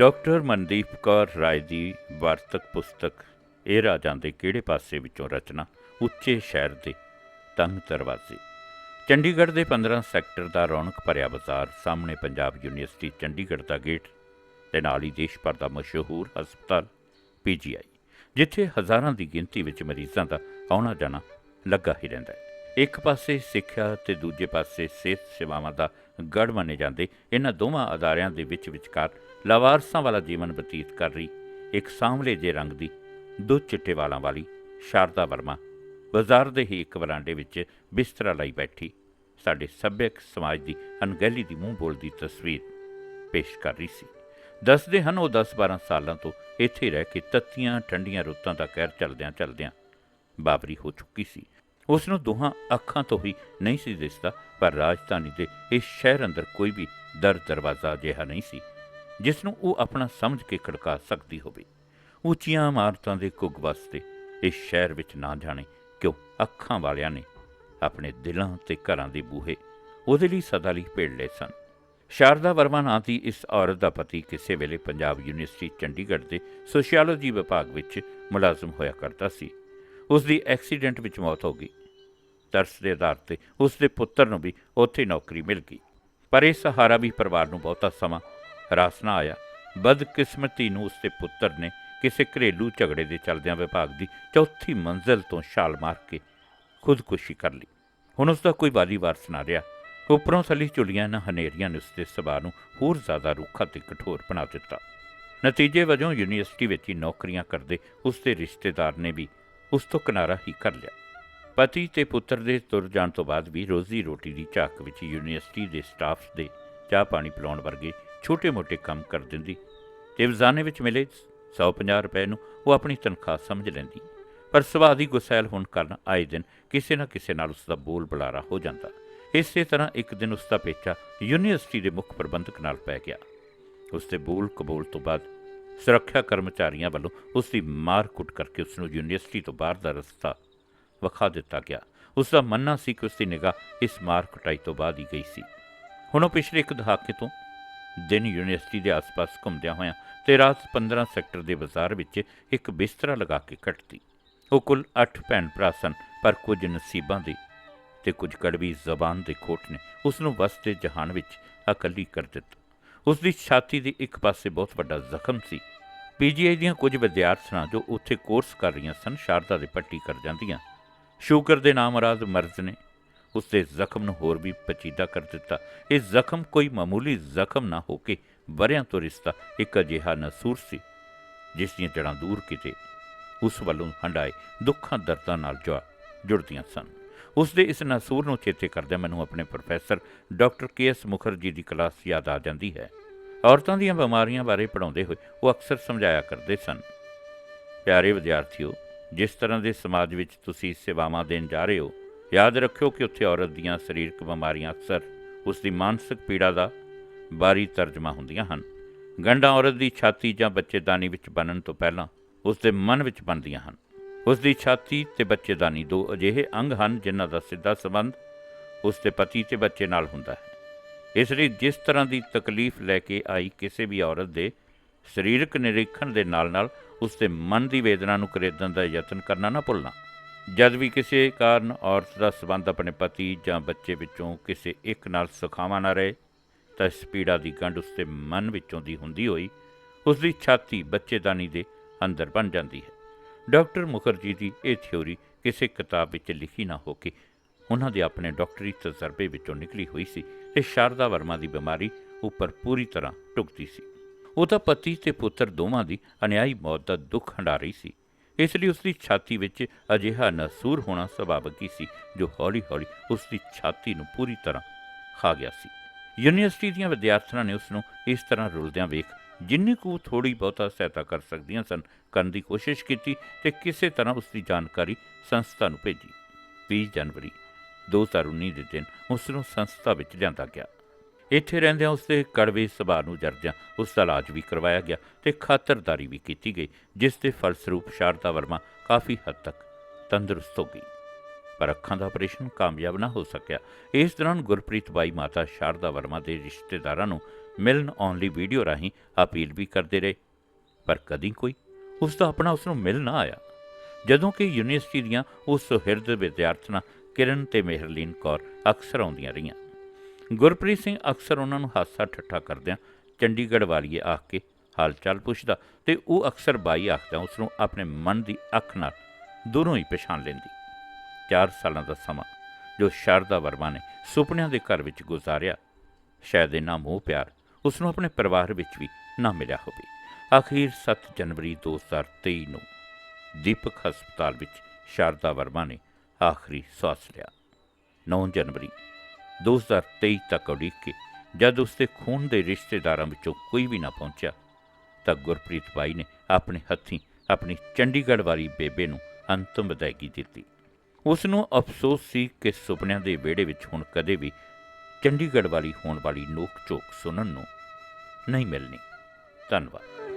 Doctor Mandeep Kaur Rai ਦੀ ਵਾਰਤਕ ਪੁਸਤਕ, ਇਹ ਰਾਜਾਂ ਦੇ ਕਿਹੜੇ ਪਾਸੇ ਵਿੱਚੋਂ ਰਚਨਾ, ਉੱਚੇ ਸ਼ਹਿਰ ਦੇ ਤੰਗ ਦਰਵਾਜ਼ੇ। ਚੰਡੀਗੜ੍ਹ ਦੇ 15 ਸੈਕਟਰ ਦਾ ਰੌਣਕ ਭਰਿਆ ਬਾਜ਼ਾਰ, ਸਾਹਮਣੇ ਪੰਜਾਬ ਯੂਨੀਵਰਸਿਟੀ ਚੰਡੀਗੜ੍ਹ ਦਾ ਗੇਟ ਤੇ ਨਾਲ ਹੀ ਦੇਸ਼ ਭਰ ਦਾ ਮਸ਼ਹੂਰ ਹਸਪਤਾਲ ਪੀਜੀਆਈ ਜਿੱਥੇ ਹਜ਼ਾਰਾਂ ਦੀ ਗਿਣਤੀ ਵਿੱਚ ਮਰੀਜ਼ਾਂ ਦਾ ਆਉਣਾ ਜਾਣਾ ਲੱਗਾ ਹੀ ਰਹਿੰਦਾ ਹੈ। ਇੱਕ ਪਾਸੇ ਸਿੱਖਿਆ ਤੇ ਦੂਜੇ ਪਾਸੇ ਸਿਹਤ ਸੇਵਾਵਾਂ ਦਾ ਗੜ ਮੰਨੇ ਜਾਂਦੇ, ਇਹਨਾਂ ਦੋਵਾਂ ਅਦਾਰਿਆਂ ਦੇ ਵਿੱਚ ਵਿਚਕਾਰ ਲਾਵਾਰਸਾਂ ਵਾਲਾ ਜੀਵਨ ਬਤੀਤ ਕਰ ਰਹੀ ਇੱਕ ਸਾਂਵਲੇ ਜੇ ਰੰਗ ਦੀ ਦੋ ਚਿੱਟੇ ਵਾਲਾਂ ਵਾਲੀ ਸ਼ਾਰਦਾ ਵਰਮਾ ਬਾਜ਼ਾਰ ਦੇ ਹੀ ਇੱਕ ਵਰਾਂਡੇ ਵਿੱਚ ਬਿਸਤਰਾ ਲਈ ਬੈਠੀ, ਸਾਡੇ ਸੱਭਿਅਕ ਸਮਾਜ ਦੀ ਅਣਗਹਿਲੀ ਦੀ ਮੂੰਹ ਬੋਲਦੀ ਤਸਵੀਰ ਪੇਸ਼ ਕਰ ਰਹੀ ਸੀ। ਦੱਸਦੇ ਹਨ ਉਹ 10-12 ਸਾਲਾਂ ਤੋਂ ਇੱਥੇ ਰਹਿ ਕੇ ਤੱਤੀਆਂ, ਠੰਡੀਆਂ ਰੁੱਤਾਂ ਦਾ ਕਹਿਰ ਚਲਦਿਆਂ ਚਲਦਿਆਂ ਬਾਬਰੀ ਹੋ ਚੁੱਕੀ ਸੀ। ਉਸ ਨੂੰ ਦੋਹਾਂ ਅੱਖਾਂ ਤੋਂ ਹੀ ਨਹੀਂ ਸੀ ਦਿਸਦਾ, ਪਰ ਰਾਜਧਾਨੀ ਦੇ ਇਸ ਸ਼ਹਿਰ ਅੰਦਰ ਕੋਈ ਵੀ ਦਰ ਦਰਵਾਜ਼ਾ ਅਜਿਹਾ ਨਹੀਂ ਸੀ। ਜਿਸ ਨੂੰ ਉਹ ਆਪਣਾ ਸਮਝ ਕੇ ਖੜਕਾ ਸਕਦੀ ਹੋਵੇ। ਉੱਚੀਆਂ ਇਮਾਰਤਾਂ ਦੇ ਕੁੱਗ ਵਾਸਤੇ ਇਸ ਸ਼ਹਿਰ ਵਿੱਚ ਨਾ ਜਾਣੇ ਕਿਉਂ ਅੱਖਾਂ ਵਾਲਿਆਂ ਨੇ ਆਪਣੇ ਦਿਲਾਂ ਤੇ ਘਰਾਂ ਦੇ ਬੂਹੇ ਉਹਦੇ ਲਈ ਸਦਾ ਲਈ ਭੇੜ ਲਏ ਸਨ। ਸ਼ਾਰਦਾ ਵਰਮਾ ਨਾਂ ਦੀ ਇਸ ਔਰਤ ਦਾ ਪਤੀ ਕਿਸੇ ਵੇਲੇ ਪੰਜਾਬ ਯੂਨੀਵਰਸਿਟੀ ਚੰਡੀਗੜ੍ਹ ਦੇ ਸੋਸ਼ੀਓਲੋਜੀ ਵਿਭਾਗ ਵਿੱਚ ਮੁਲਾਜ਼ਮ ਹੋਇਆ ਕਰਦਾ ਸੀ। ਉਸ ਦੀ ਐਕਸੀਡੈਂਟ ਵਿੱਚ ਮੌਤ ਹੋ ਗਈ। ਤਰਸ ਦੇ ਆਧਾਰ ਤੇ ਉਸ ਦੇ ਪੁੱਤਰ ਨੂੰ ਵੀ ਉੱਥੇ ਨੌਕਰੀ ਮਿਲ ਗਈ। ਪਰ ਇਹ ਸਹਾਰਾ ਵੀ ਪਰਿਵਾਰ ਨੂੰ ਬਹੁਤਾ ਸਮਾਂ ਰਾਸਨਾ ਆਇਆ। ਬਦਕਿਸਮਤੀ ਨੂੰ ਉਸਦੇ ਪੁੱਤਰ ਨੇ ਕਿਸੇ ਘਰੇਲੂ ਝਗੜੇ ਦੇ ਚੱਲਦਿਆਂ ਵਿਭਾਗ ਦੀ ਚੌਥੀ ਮੰਜ਼ਲ ਤੋਂ ਛਾਲ ਮਾਰ ਕੇ ਖੁਦਕੁਸ਼ੀ ਕਰ ਲਈ। ਹੁਣ ਉਸ ਦਾ ਕੋਈ ਵਾਲੀ ਵਾਰਸ ਨਾ ਰਿਹਾ। ਉੱਪਰੋਂ ਥੱਲੇ ਝੁਲੀਆਂ ਨਾ ਹਨੇਰੀਆਂ ਨੇ ਉਸਦੇ ਸੁਭਾਅ ਨੂੰ ਹੋਰ ਜ਼ਿਆਦਾ ਰੁੱਖਾ ਤੇ ਕਠੋਰ ਬਣਾ ਦਿੱਤਾ। ਨਤੀਜੇ ਵਜੋਂ ਯੂਨੀਵਰਸਿਟੀ ਵਿੱਚ ਹੀ ਨੌਕਰੀਆਂ ਕਰਦੇ ਉਸਦੇ ਰਿਸ਼ਤੇਦਾਰ ਨੇ ਵੀ ਉਸ ਤੋਂ ਕਿਨਾਰਾ ਹੀ ਕਰ ਲਿਆ। ਪਤੀ ਤੇ ਪੁੱਤਰ ਦੇ ਤੁਰ ਜਾਣ ਤੋਂ ਬਾਅਦ ਵੀ ਰੋਜ਼ੀ ਰੋਟੀ ਦੀ ਝਾਕ ਵਿੱਚ ਯੂਨੀਵਰਸਿਟੀ ਦੇ ਸਟਾਫ ਦੇ ਚਾਹ ਪਾਣੀ ਪਿਲਾਉਣ ਵਰਗੇ ਛੋਟੇ-ਮੋਟੇ ਕੰਮ ਕਰ ਦਿੰਦੀ। ਤੇ ਵਜ਼ਾਨੇ ਵਿੱਚ ਮਿਲੇ 150 ਰੁਪਏ ਨੂੰ, ਉਹ ਆਪਣੀ ਤਨਖਾਹ ਸਮਝ ਲੈਂਦੀ। ਪਰ ਸੁਭਾਅ ਦੀ ਗੁਸੈਲ ਹੋਣ ਕਾਰਨ ਆਏ ਦਿਨ ਕਿਸੇ ਨਾ ਕਿਸੇ ਨਾਲ ਉਸ ਦਾ ਬੋਲ ਬੁਲਾਰਾ ਹੋ ਜਾਂਦਾ। ਇਸੇ ਤਰ੍ਹਾਂ ਇੱਕ ਦਿਨ ਉਸ ਦਾ ਪੇਚਾ ਯੂਨੀਵਰਸਿਟੀ ਦੇ ਮੁੱਖ ਪ੍ਰਬੰਧਕ ਨਾਲ ਪੈ ਗਿਆ। ਉਸ ਦੇ ਬੋਲ ਕਬੂਲ ਤੋਂ ਬਾਅਦ ਸੁਰੱਖਿਆ ਕਰਮਚਾਰੀਆਂ ਵੱਲੋਂ ਉਸ ਦੀ ਮਾਰ ਕੁੱਟ ਕਰਕੇ ਉਸ ਨੂੰ ਯੂਨੀਵਰਸਿਟੀ ਤੋਂ ਬਾਹਰ ਦਾ ਰਸਤਾ ਵਿਖਾ ਦਿੱਤਾ ਗਿਆ। ਉਸ ਦਾ ਮੰਨਣਾ ਸੀ ਕਿ ਉਸ ਦੀ ਨਿਗਾਹ ਇਸ ਮਾਰ ਕੁਟਾਈ ਤੋਂ ਬਾਅਦ ਹੀ ਗਈ ਸੀ। ਹੁਣ ਉਹ ਪਿਛਲੇ ਇੱਕ ਦਹਾਕੇ ਤੋਂ ਦਿਨ ਯੂਨੀਵਰਸਿਟੀ ਦੇ ਆਸ-ਪਾਸ ਘੁੰਮਦਿਆਂ ਹੋਇਆਂ ਤੇ ਰਾਤ 15 ਸੈਕਟਰ ਦੇ ਬਾਜ਼ਾਰ ਵਿੱਚ ਇੱਕ ਬਿਸਤਰਾ ਲਗਾ ਕੇ ਕੱਟਦੀ ਉਹ ਕੁੱਲ 8 ਭੈਣ ਭਰਾ ਸਨ, ਪਰ ਕੁਝ ਨਸੀਬਾਂ ਦੇ ਤੇ ਕੁਝ ਕੜਵੀ ਜ਼ਬਾਨ ਦੇ ਖੋਟ ਨੇ ਉਸ ਨੂੰ ਵਸਦੇ ਜਹਾਨ ਵਿੱਚ ਇਕੱਲੀ ਕਰ ਦਿੱਤਾ। ਉਸ ਦੀ ਛਾਤੀ ਦੇ ਇੱਕ ਪਾਸੇ ਬਹੁਤ ਵੱਡਾ ਜ਼ਖਮ ਸੀ। ਪੀਜੀਆਈ ਦੀਆਂ ਕੁਝ ਵਿਦਿਆਰਥਣਾਂ ਜੋ ਉੱਥੇ ਕੋਰਸ ਕਰ ਰਹੀਆਂ ਸਨ, ਸ਼ਾਰਦਾ ਦੇ ਪੱਟੀ ਕਰ ਜਾਂਦੀਆਂ। ਸ਼ੂਗਰ ਦੇ ਨਾਮ ਮਰਜ਼ ਨੇ। ਉਸ ਦੇ ਜ਼ਖਮ ਨੂੰ ਹੋਰ ਵੀ ਪਚੀਦਾ ਕਰ ਦਿੱਤਾ। ਇਹ ਜ਼ਖਮ ਕੋਈ ਮਾਮੂਲੀ ਜ਼ਖਮ ਨਾ ਹੋ ਕੇ ਵਰਿਆਂ ਤੋਂ ਰਿਸ਼ਤਾ ਇੱਕ ਅਜਿਹਾ ਨਸੂਰ ਸੀ, ਜਿਸ ਦੀਆਂ ਜੜਾਂ ਦੂਰ ਕਿਤੇ। ਉਸ ਵੱਲੋਂ ਹੰਡਾਏ ਦੁੱਖਾਂ ਦਰਦਾਂ ਨਾਲ ਜੁੜ ਜੁੜਦੀਆਂ ਸਨ। ਉਸ ਦੇ ਇਸ ਨਸੂਰ ਨੂੰ ਚੇਤੇ ਕਰਦਿਆਂ ਮੈਨੂੰ ਆਪਣੇ professor doctor K S Mukherjee ਦੀ ਕਲਾਸ ਯਾਦ ਆ ਜਾਂਦੀ ਹੈ। ਔਰਤਾਂ ਦੀਆਂ ਬਿਮਾਰੀਆਂ ਬਾਰੇ ਪੜਾਉਂਦੇ ਹੋਏ ਉਹ ਅਕਸਰ ਸਮਝਾਇਆ ਕਰਦੇ ਸਨ। ਪਿਆਰੇ ਵਿਦਿਆਰਥੀਓ, ਜਿਸ ਤਰ੍ਹਾਂ ਦੇ ਸਮਾਜ ਵਿੱਚ ਤੁਸੀਂ ਸੇਵਾਵਾਂ ਦੇਣ ਜਾ ਰਹੇ ਹੋ ਯਾਦ ਰੱਖਿਓ ਕਿ ਉੱਥੇ ਔਰਤ ਦੀਆਂ ਸਰੀਰਕ ਬਿਮਾਰੀਆਂ ਅਕਸਰ ਉਸ ਦੀ ਮਾਨਸਿਕ ਪੀੜਾ ਦਾ ਬਾਰੀ ਤਰਜਮਾ ਹੁੰਦੀਆਂ ਹਨ। ਗੰਢਾਂ ਔਰਤ ਦੀ ਛਾਤੀ ਜਾਂ ਬੱਚੇਦਾਨੀ ਵਿੱਚ ਬਣਨ ਤੋਂ ਪਹਿਲਾਂ ਉਸ ਦੇ ਮਨ ਵਿੱਚ ਬਣਦੀਆਂ ਹਨ। ਉਸ ਦੀ ਛਾਤੀ ਤੇ ਬੱਚੇਦਾਨੀ ਦੋ ਅਜਿਹੇ ਅੰਗ ਹਨ ਜਿਨ੍ਹਾਂ ਦਾ ਸਿੱਧਾ ਸੰਬੰਧ ਉਸ ਦੇ ਪਤੀ ਤੇ ਬੱਚੇ ਨਾਲ ਹੁੰਦਾ ਹੈ। ਇਸ ਲਈ ਜਿਸ ਤਰ੍ਹਾਂ ਦੀ ਤਕਲੀਫ ਲੈ ਕੇ ਆਈ ਕਿਸੇ ਵੀ ਔਰਤ ਦੇ ਸਰੀਰਕ ਨਿਰੀਖਣ ਦੇ ਨਾਲ-ਨਾਲ ਉਸ ਦੇ ਮਨ ਦੀ ਵੇਦਨਾ ਨੂੰ ਖਰੀਦਣ ਦਾ ਯਤਨ ਕਰਨਾ ਨਾ ਭੁੱਲਣਾ। ਜਦ ਵੀ ਕਿਸੇ ਕਾਰਨ ਔਰਤ ਦਾ ਸਬੰਧ ਆਪਣੇ ਪਤੀ ਜਾਂ ਬੱਚੇ ਵਿੱਚੋਂ ਕਿਸੇ ਇੱਕ ਨਾਲ ਸੁਖਾਵਾਂ ਨਾ ਰਹੇ, ਤਾਂ ਇਸ ਪੀੜਾ ਦੀ ਗੰਢ ਉਸ ਦੇ ਮਨ ਵਿੱਚੋਂ ਦੀ ਹੁੰਦੀ ਹੋਈ ਉਸ ਦੀ ਛਾਤੀ ਬੱਚੇਦਾਨੀ ਦੇ ਅੰਦਰ ਬਣ ਜਾਂਦੀ ਹੈ। ਡਾਕਟਰ ਮੁਖਰਜੀ ਦੀ ਇਹ ਥਿਉਰੀ ਕਿਸੇ ਕਿਤਾਬ ਵਿੱਚ ਲਿਖੀ ਨਾ ਹੋ ਕੇ ਉਹਨਾਂ ਦੇ ਆਪਣੇ ਡਾਕਟਰੀ ਤਜਰਬੇ ਵਿੱਚੋਂ ਨਿਕਲੀ ਹੋਈ ਸੀ ਤੇ ਸ਼ਾਰਦਾ ਵਰਮਾ ਦੀ ਬਿਮਾਰੀ ਉੱਪਰ ਪੂਰੀ ਤਰ੍ਹਾਂ ਟੁਕਦੀ ਸੀ। ਉਹਦਾ ਪਤੀ ਤੇ ਪੁੱਤਰ ਦੋਵਾਂ ਦੀ ਅਨਿਆਈ ਮੌਤ ਦਾ ਦੁੱਖ ਹੰਡਾ ਰਹੀ ਸੀ। ਇਸ ਲਈ ਉਸ ਦੀ ਛਾਤੀ ਵਿੱਚ ਅਜਿਹਾ ਨਸੂਰ ਹੋਣਾ ਸੁਭਾਵਕ ਹੀ ਸੀ, ਜੋ ਹੌਲੀ-ਹੌਲੀ ਉਸ ਦੀ ਛਾਤੀ ਨੂੰ ਪੂਰੀ ਤਰ੍ਹਾਂ ਖਾ ਗਿਆ ਸੀ। ਯੂਨੀਵਰਸਿਟੀ ਦੀਆਂ ਵਿਦਿਆਰਥਣਾਂ ਨੇ ਉਸ ਨੂੰ ਇਸ ਤਰ੍ਹਾਂ ਰੁਲਦਿਆਂ ਵੇਖ ਜਿੰਨੀ ਕੁ ਥੋੜੀ ਬਹੁਤਾ ਸਹਾਇਤਾ ਕਰ ਸਕਦੀਆਂ ਸਨ, ਕਰਨ ਦੀ ਕੋਸ਼ਿਸ਼ ਕੀਤੀ ਤੇ ਕਿਸੇ ਤਰ੍ਹਾਂ ਉਸ ਦੀ ਜਾਣਕਾਰੀ ਸੰਸਥਾ ਨੂੰ ਭੇਜੀ। 20 ਜਨਵਰੀ 2019 ਦੇ ਦਿਨ ਉਸ ਨੂੰ ਸੰਸਥਾ ਵਿੱਚ ਲਿਆਂਦਾ ਗਿਆ। ਇੱਥੇ ਰਹਿੰਦਿਆਂ ਉਸ ਦੇ ਕੜਵੇ ਸੁਭਾਅ ਨੂੰ ਜਰਦਿਆਂ ਉਸ ਦਾ ਇਲਾਜ ਵੀ ਕਰਵਾਇਆ ਗਿਆ ਤੇ ਖਾਤਰਦਾਰੀ ਵੀ ਕੀਤੀ ਗਈ, ਜਿਸ ਦੇ ਫਲਸਰੂਪ ਸ਼ਾਰਦਾ ਵਰਮਾ ਕਾਫੀ ਹੱਦ ਤੱਕ ਤੰਦਰੁਸਤ ਹੋ ਗਈ। ਪਰ ਅੱਖਾਂ ਦਾ ਆਪਰੇਸ਼ਨ ਕਾਮਯਾਬ ਨਾ ਹੋ ਸਕਿਆ। ਇਸ ਦੌਰਾਨ ਗੁਰਪ੍ਰੀਤ ਬਾਈ ਮਾਤਾ ਸ਼ਾਰਦਾ ਵਰਮਾ ਦੇ ਰਿਸ਼ਤੇਦਾਰਾਂ ਨੂੰ ਮਿਲਣ ਆਉਣ ਲਈ ਵੀਡੀਓ ਰਾਹੀਂ ਅਪੀਲ ਵੀ ਕਰਦੇ ਰਹੇ। ਪਰ ਕਦੀ ਕੋਈ ਉਸ ਦਾ ਆਪਣਾ ਉਸ ਨੂੰ ਮਿਲ ਨਾ ਆਇਆ। ਜਦੋਂ ਕਿ ਯੂਨੀਵਰਸਿਟੀ ਦੀਆਂ ਉਸ ਸੁਹਿਰਦ ਵਿਦਿਆਰਥਣਾਂ ਕਿਰਨ ਤੇ ਮਿਹਰਲੀਨ ਕੌਰ ਅਕਸਰ ਆਉਂਦੀਆਂ ਰਹੀਆਂ। ਗੁਰਪ੍ਰੀਤ ਸਿੰਘ ਅਕਸਰ ਉਹਨਾਂ ਨੂੰ ਹਾਸਾ ਠੱਠਾ ਕਰਦਿਆਂ ਚੰਡੀਗੜ੍ਹ ਵਾਲੀਏ ਆਖ ਕੇ ਹਾਲ ਚਾਲ ਪੁੱਛਦਾ ਤੇ ਉਹ ਅਕਸਰ ਬਾਈ ਆਖਦਾ ਉਸ ਨੂੰ ਆਪਣੇ ਮਨ ਦੀ ਅੱਖ ਨਾਲ ਦੂਰੋਂ ਹੀ ਪਛਾਣ ਲੈਂਦੀ। 4 ਸਾਲਾਂ ਦਾ ਸਮਾਂ ਜੋ ਸ਼ਾਰਦਾ ਵਰਮਾ ਨੇ ਸੁਪਨਿਆਂ ਦੇ ਘਰ ਵਿੱਚ ਗੁਜ਼ਾਰਿਆ, ਸ਼ਾਇਦ ਇਹਨਾਂ ਮੋਹ ਪਿਆਰ ਉਸ ਨੂੰ ਆਪਣੇ ਪਰਿਵਾਰ ਵਿੱਚ ਵੀ ਨਾ ਮਿਲਿਆ ਹੋਵੇ। ਆਖਿਰ 7 ਜਨਵਰੀ 2023 ਨੂੰ ਦੀਪਕ ਹਸਪਤਾਲ ਵਿੱਚ ਸ਼ਾਰਦਾ ਵਰਮਾ ਨੇ ਆਖਰੀ ਸਵਾਸ ਲਿਆ। 9 ਜਨਵਰੀ 2023 ਤੱਕ ਉਡੀਕ ਕੇ ਜਦ ਉਸਦੇ ਖੂਨ ਦੇ ਰਿਸ਼ਤੇਦਾਰਾਂ ਵਿੱਚੋਂ ਕੋਈ ਵੀ ਨਾ ਪਹੁੰਚਿਆ, ਤਾਂ ਗੁਰਪ੍ਰੀਤ ਬਾਈ ਨੇ ਆਪਣੇ ਹੱਥੀਂ ਆਪਣੀ ਚੰਡੀਗੜ੍ਹ ਵਾਲੀ ਬੇਬੇ ਨੂੰ ਅੰਤਮ ਵਿਦਾਇਗੀ ਦਿੱਤੀ। ਉਸ ਨੂੰ ਅਫਸੋਸ ਸੀ ਕਿ ਸੁਪਨਿਆਂ ਦੇ ਵਿਹੜੇ ਵਿੱਚ ਹੁਣ ਕਦੇ ਵੀ ਚੰਡੀਗੜ੍ਹ ਵਾਲੀ ਹੋਣ ਵਾਲੀ ਨੋਕ ਝੋਕ ਸੁਣਨ ਨੂੰ ਨਹੀਂ ਮਿਲਣੀ। ਧੰਨਵਾਦ।